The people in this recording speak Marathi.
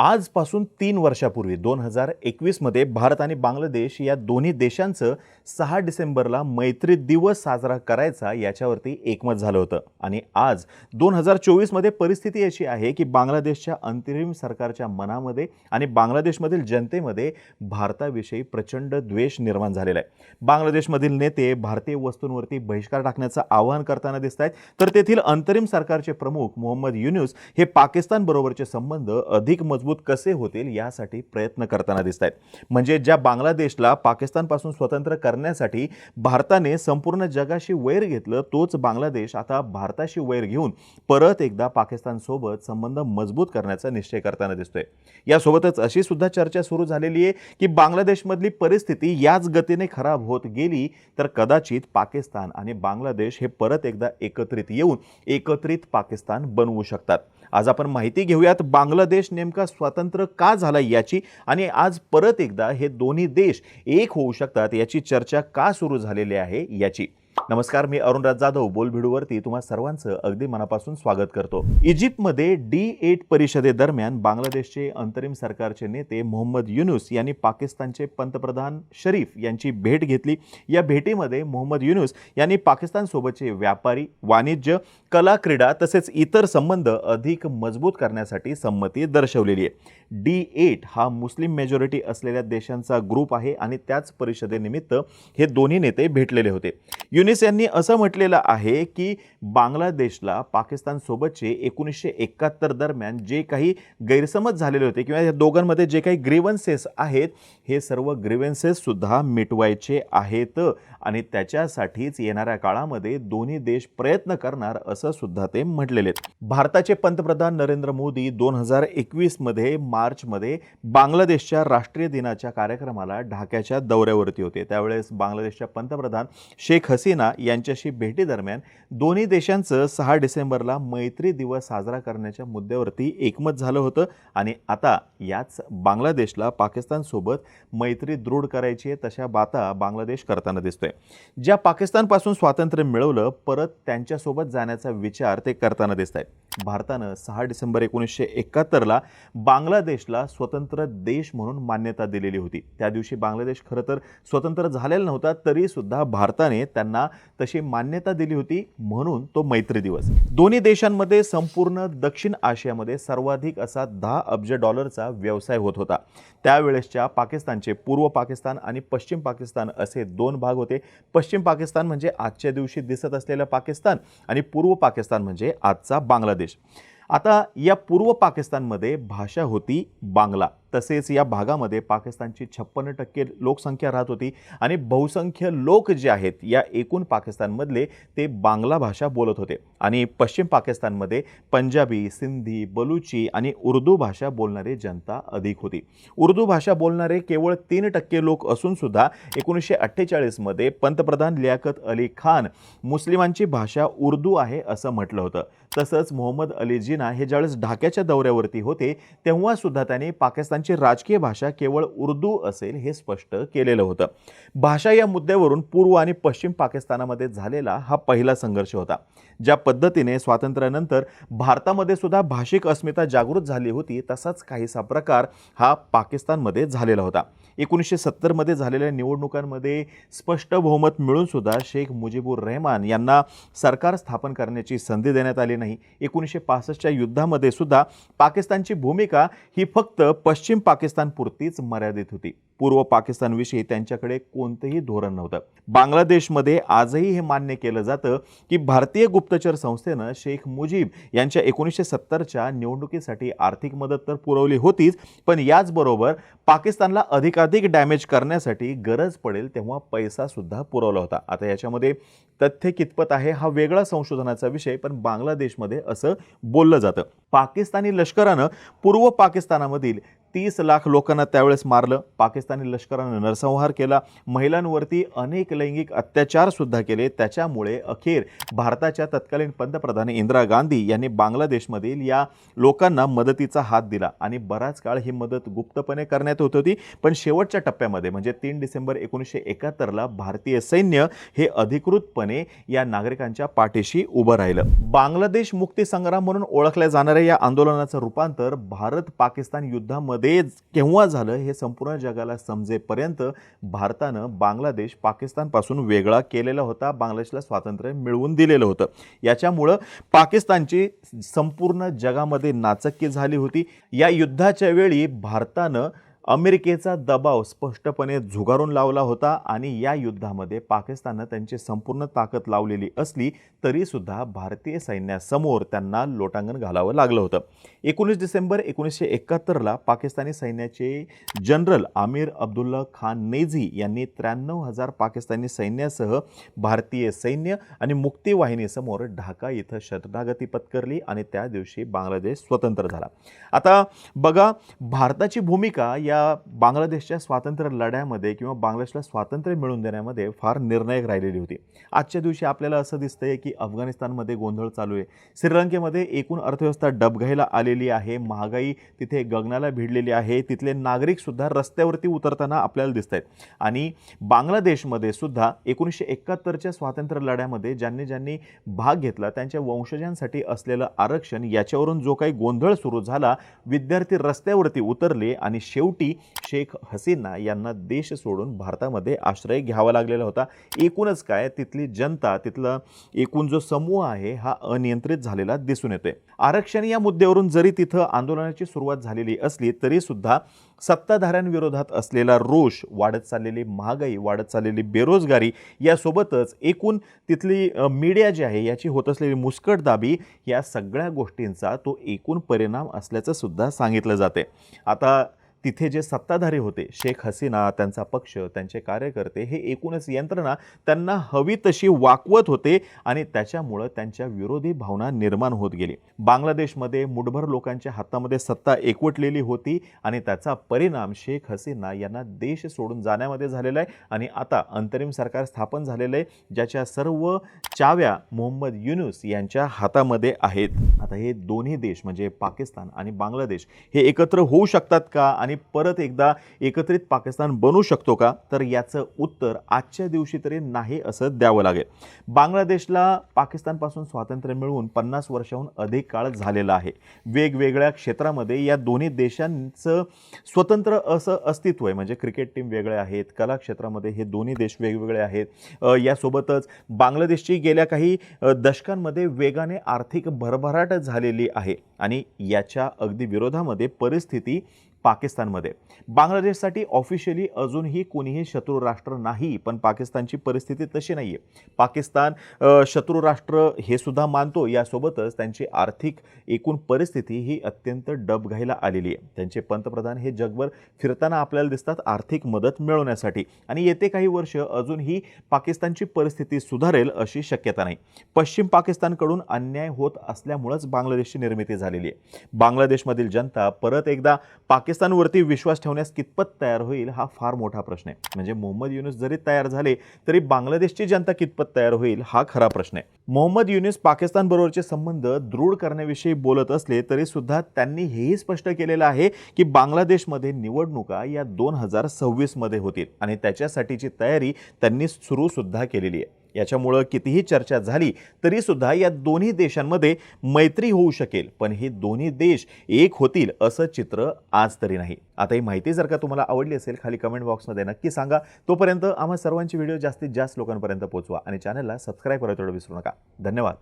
आजपासून तीन वर्षापूर्वी दोन हजार एकवीसमध्ये भारत आणि बांगलादेश या दोन्ही देशांचं सहा डिसेंबरला मैत्री दिवस साजरा करायचा याच्यावरती एकमत झालं होतं. आणि आज दोन हजार चोवीसमध्ये परिस्थिती अशी आहे की बांगलादेशच्या अंतरिम सरकारच्या मनामध्ये आणि बांगलादेशमधील जनतेमध्ये भारताविषयी प्रचंड द्वेष निर्माण झालेला आहे. बांगलादेशमधील नेते भारतीय वस्तूंवरती बहिष्कार टाकण्याचं आवाहन करताना दिसत आहेत. तर तेथील अंतरिम सरकारचे प्रमुख मोहम्मद युनुस हे पाकिस्तानबरोबरचे संबंध अधिक मजबूत कसे होतील यासाठी प्रयत्न करताना दिसत आहेत म्हणजे ज्या बांगलादेशला पाकिस्तानपासून स्वतंत्र करण्यासाठी भारताने संपूर्ण जगाशी वैर घेतलं तोच बांगलादेश आता भारताशी वैर घेऊन परत एकदा पाकिस्तानसोबत संबंध मजबूत करण्याचा निश्चय करताना दिसतोय. यासोबतच अशी सुद्धा चर्चा सुरू झालेली आहे की बांगलादेशमधली परिस्थिती याच गतीने खराब होत गेली तर कदाचित पाकिस्तान आणि बांगलादेश हे परत एकदा एकत्रित येऊन एकत्रित पाकिस्तान बनवू शकतात. आज आपण माहिती घेऊयात बांगलादेश नेमका स्वातंत्र्य का झाला याची आणि आज परत एकदा हे दोन्ही देश एक होऊ शकतात याची चर्चा का सुरू झालेली आहे याची. नमस्कार मी अरुणराज जाधव बोलभिडूवरती तुम्हा सर्वांचं अगदी मनापासून स्वागत करतो. इजिप्तमध्ये डी एट परिषदेदरम्यान बांगलादेशचे अंतरिम सरकारचे नेते मोहम्मद युनुस यांनी पाकिस्तानचे पंतप्रधान शरीफ यांची भेट घेतली. या भेटीमध्ये मोहम्मद युनुस यांनी पाकिस्तानसोबतचे व्यापारी वाणिज्य कला क्रीडा तसेच इतर संबंध अधिक मजबूत करण्यासाठी संमती दर्शवलेली आहे. डी एट हा मुस्लिम मेजॉरिटी असलेल्या देशांचा ग्रुप आहे आणि त्याच परिषदेनिमित्त हे दोन्ही नेते भेटलेले होते. युनिस यांनी असं म्हटलेलं आहे की बांगलादेशला पाकिस्तानसोबतचे एकोणीसशे एकाहत्तर दरम्यान जे काही गैरसमज झालेले होते किंवा या दोघांमध्ये जे काही ग्रीवन्सेस आहेत हे सर्व ग्रीवन्सेससुद्धा मिटवायचे आहेत. आणि त्याच्यासाठीच येणाऱ्या काळामध्ये दोन्ही देश प्रयत्न करणार असं सुद्धा ते म्हटलेले आहेत. भारताचे पंतप्रधान नरेंद्र मोदी दोन हजार एकवीसमध्ये मार्चमध्ये बांगलादेशच्या राष्ट्रीय दिनाच्या कार्यक्रमाला ढाक्याच्या दौऱ्यावरती होते. त्यावेळेस बांगलादेशच्या पंतप्रधान शेख हसीना यांच्याशी भेटीदरम्यान दोन्ही देशांचं सहा डिसेंबरला मैत्री दिवस साजरा करण्याच्या मुद्द्यावरती एकमत झालं होतं आणि आता याच बांगलादेशला पाकिस्तानसोबत मैत्री दृढ करायची आहे तशा बाता बांगलादेश करताना दिसतोय. ज्या पाकिस्तानपासून स्वातंत्र्य मिळवलं परत त्यांच्यासोबत जाण्याचा विचार ते करताना दिसत आहेत भारतानं सहा डिसेंबर एकोणीसशे एकाहत्तरला बांगलादेशला स्वतंत्र देश म्हणून मान्यता दिलेली होती. त्या दिवशी बांगलादेश खरं तर स्वतंत्र झालेला नव्हता तरीसुद्धा भारताने त्यांना तशी मान्यता दिली होती म्हणून तो मैत्री दिवस. दोन्ही देशांमध्ये संपूर्ण दक्षिण आशियामध्ये सर्वाधिक असा दहा अब्ज डॉलरचा व्यवसाय होत होता. त्यावेळेसच्या पाकिस्तानचे पूर्व पाकिस्तान आणि पश्चिम पाकिस्तान असे दोन भाग होते. पश्चिम पाकिस्तान म्हणजे आजच्या दिवशी दिसत असलेलं पाकिस्तान आणि पूर्व पाकिस्तान म्हणजे आजचा बांगलादेश. आता या पूर्व पाकिस्तानमध्ये भाषा होती बांगला. तसेच या भागामध्ये पाकिस्तानची छप्पन्न टक्के लोकसंख्या राहत होती आणि बहुसंख्य लोक जे आहेत या एकूण पाकिस्तानमधले ते बांगला भाषा बोलत होते. आणि पश्चिम पाकिस्तानमध्ये पंजाबी सिंधी बलुची आणि उर्दू भाषा बोलणारी जनता अधिक होती. उर्दू भाषा बोलणारे केवळ तीन टक्के लोक असूनसुद्धा एकोणीसशे अठ्ठेचाळीसमध्ये पंतप्रधान लियाकत अली खान मुस्लिमांची भाषा उर्दू आहे असं म्हटलं होतं. तसंच मोहम्मद अली जिना हे ज्यावेळेस ढाक्याच्या दौऱ्यावरती होते तेव्हा सुद्धा त्यांनी पाकिस्तानची राजकीय भाषा केवळ उर्दू असेल हे स्पष्ट केलेलं होतं. भाषा या मुद्द्यावरून पूर्व आणि पश्चिम पाकिस्तानामध्ये झालेला हा पहिला संघर्ष होता ज्या पद्धतीने स्वातंत्र्यानंतर भारतामध्ये सुद्धा भाषिक अस्मिता जागृत झाली होती तसाच काहीसा प्रकार हा पाकिस्तानमध्ये झालेला होता. एकोणीसशे सत्तरमध्ये झालेल्या निवडणुकांमध्ये स्पष्ट बहुमत मिळूनसुद्धा शेख मुजीबुर रहमान यांना सरकार स्थापन करण्याची संधी देण्यात आली नाही. एकोणीसशे पासष्टच्या युद्धामध्ये सुद्धा पाकिस्तानची भूमिका ही फक्त पश्चिम पाकिस्तानपुरतीच मर्यादित होती. पूर्व पाकिस्तानविषयी त्यांच्याकडे कोणतंही धोरण नव्हतं. बांगलादेशमध्ये आजही हे मान्य केलं जातं की भारतीय गुप्तचर संस्थेनं शेख मुजीब यांच्या एकोणीसशे सत्तरच्या निवडणुकीसाठी आर्थिक मदत तर पुरवली होतीच पण याचबरोबर पाकिस्तानला अधिकाधिक डॅमेज करण्यासाठी गरज पडेल तेव्हा पैसासुद्धा पुरवला होता. आता याच्यामध्ये तथ्य कितपत आहे हा वेगळा संशोधनाचा विषय पण बांगलादेशमध्ये असं बोललं जातं. पाकिस्तानी लष्करानं पूर्व पाकिस्तानामधील तीस लाख लोकांना त्यावेळेस मारलं. पाकिस्तानी लष्करानं नरसंहार केला. महिलांवरती अनेक लैंगिक अत्याचारसुद्धा केले. त्याच्यामुळे अखेर भारताच्या तत्कालीन पंतप्रधान इंदिरा गांधी यांनी बांगलादेशमधील या लोकांना मदतीचा हात दिला. आणि बराच काळ ही मदत गुप्तपणे करण्यात होत होती. पण शेवटच्या टप्प्यामध्ये म्हणजे तीन डिसेंबर एकोणीसशे एकाहत्तरला भारतीय सैन्य हे अधिकृतपणे या नागरिकांच्या पाठीशी उभं राहिलं. बांगलादेश मुक्ती संग्राम म्हणून ओळखल्या जाणाऱ्या या आंदोलनाचं रूपांतर भारत पाकिस्तान युद्धामध्ये केव्हा झालं हे संपूर्ण जगाला समजेपर्यंत भारतानं बांगलादेश पाकिस्तानपासून वेगळा केलेला होता बांगलादेशला स्वातंत्र्य मिळवून दिलेलं होतं. याच्यामुळं पाकिस्तानची संपूर्ण जगामध्ये नाचक्की झाली होती. या युद्धाच्या वेळी भारतानं अमेरिकेचा दबाव स्पष्टपणे झुगारून लावला होता आणि या युद्धामध्ये पाकिस्ताननं त्यांची संपूर्ण ताकद लावलेली असली तरीसुद्धा भारतीय सैन्यासमोर त्यांना लोटांगण घालावं लागलं होतं. एकोणीस डिसेंबर एकोणीसशे एकाहत्तरला पाकिस्तानी सैन्याचे जनरल आमिर अब्दुल्ला खान नेझी यांनी त्र्याण्णव हजार पाकिस्तानी सैन्यासह भारतीय सैन्य आणि मुक्तीवाहिनीसमोर ढाका इथं शरणागती पत्करली आणि त्या दिवशी बांगलादेश स्वतंत्र झाला. आता बघा भारताची भूमिका या या बांगलादेशच्या स्वातंत्र्य लढ्यामध्ये किंवा बांगलादेशला स्वातंत्र्य मिळवून देण्यामध्ये फार निर्णायक राहिलेली होती. आजच्या दिवशी आपल्याला असं दिसतंय की अफगाणिस्तानमध्ये गोंधळ चालू आहे. श्रीलंकेमध्ये एकूण अर्थव्यवस्था डबघाईला आलेली आहे. महागाई तिथे गगनाला भिडलेली आहे. तिथले नागरिकसुद्धा रस्त्यावरती उतरताना आपल्याला दिसत आहेत आणि बांगलादेशमध्ये सुद्धा एकोणीसशे एकाहत्तरच्या स्वातंत्र्य लढ्यामध्ये ज्यांनी ज्यांनी भाग घेतला त्यांच्या वंशजांसाठी असलेलं आरक्षण याच्यावरून जो काही गोंधळ सुरू झाला विद्यार्थी रस्त्यावरती उतरले आणि शेवटी शेख हसीना यांना देश सोडून भारतामध्ये आश्रय घ्यावा लागलेला होता. एकूणच काय तिथली जनता तिथला एकूण जो समूह आहे हा अनियंत्रित झालेला दिसून येतोय. आरक्षण या मुद्द्यावरून जरी तिथं आंदोलनाची सुरुवात झालेली असली तरी सुद्धा सत्ताधाऱ्यांविरोधात असलेला रोष वाढत चाललेली महागाई वाढत चाललेली बेरोजगारी यासोबतच एकूण तिथली मीडिया जी आहे याची होत असलेली मुस्कटदाबी या सगळ्या गोष्टींचा तो एकूण परिणाम असल्याचं सुद्धा सांगितलं जाते आता तिथे जे सत्ताधारी होते शेख हसीना त्यांचा पक्ष त्यांचे कार्यकर्ते हे एकूणच यंत्रणा त्यांना हवी तशी वाकवत होते आणि त्याच्यामुळं त्यांच्या विरोधी भावना निर्माण होत गेली. बांगलादेशमध्ये मुठभर लोकांच्या हातामध्ये सत्ता एकवटलेली होती आणि त्याचा परिणाम शेख हसीना यांना देश सोडून जाण्यामध्ये झालेला आहे आणि आता अंतरिम सरकार स्थापन झालेलं आहे ज्याच्या सर्व चाव्या मोहम्मद युनुस यांच्या हातामध्ये आहेत. आता हे दोन्ही देश म्हणजे पाकिस्तान आणि बांगलादेश हे एकत्र होऊ शकतात का आणि आणि परत एकदा एकत्रित पाकिस्तान बनू शकतो का? तर याचं उत्तर आजच्या दिवशी तरी नाही असं द्यावं लागेल. बांगलादेशला पाकिस्तानपासून स्वातंत्र्य मिळवून पन्नास वर्षाहून अधिक काळ झालेला आहे. वेगवेगळ्या क्षेत्रामध्ये या दोन्ही देशांचं स्वतंत्र असं अस्तित्व आहे. म्हणजे क्रिकेट टीम वेगळे आहेत कला क्षेत्रामध्ये हे दोन्ही देश वेगवेगळे आहेत. यासोबतच बांगलादेशची गेल्या काही दशकांमध्ये वेगाने आर्थिक भरभराट झालेली आहे. आणि याच्या अगदी विरोधामध्ये परिस्थिती पाकिस्तानमध्ये. बांगलादेशसाठी ऑफिशियली अजूनही कोणीही शत्रू राष्ट्र नाही पण पाकिस्तानची परिस्थिती तशी नाही आहे पाकिस्तान शत्रू राष्ट्र हे सुद्धा मानतो यासोबतच त्यांची आर्थिक एकूण परिस्थिती ही अत्यंत डबघाईला आलेली आहे. त्यांचे पंतप्रधान हे जगभर फिरताना आपल्याला दिसतात आर्थिक मदत मिळवण्यासाठी. आणि येते काही वर्ष अजूनही पाकिस्तानची परिस्थिती सुधारेल अशी शक्यता नाही. पश्चिम पाकिस्तानकडून अन्याय होत असल्यामुळंच बांगलादेशची निर्मिती झालेली आहे. बांगलादेशमधील जनता परत एकदा पाकिस्तानवरती विश्वास ठेवण्यास कितपत तयार होईल हा फार मोठा प्रश्न आहे. म्हणजे मोहम्मद युनुस जरी तयार झाले तरी बांगलादेशची जनता कितपत तयार होईल हा खरा प्रश्न आहे. मोहम्मद युनुस पाकिस्तानबरोबरचे संबंध दृढ करण्याविषयी बोलत असले तरी सुद्धा त्यांनी हेही स्पष्ट केलेलं आहे की बांगलादेशमध्ये निवडणुका या दोन हजार सव्वीसमध्ये होतील आणि त्याच्यासाठीची तयारी त्यांनी सुरू सुद्धा केलेली आहे. याच्यामुळं कितीही चर्चा झाली तरीसुद्धा या दोन्ही देशांमध्ये मैत्री होऊ शकेल. पण हे दोन्ही देश एक होतील असं चित्र आज तरी नाही. आता ही माहिती जर का तुम्हाला आवडली असेल खाली कमेंट बॉक्समध्ये नक्की सांगा. तोपर्यंत आम्हा सर्वांची व्हिडिओ जास्तीत जास्त लोकांपर्यंत पोहोचवा आणि चॅनलला सबस्क्राईब करायला तेवढं विसरू नका. धन्यवाद.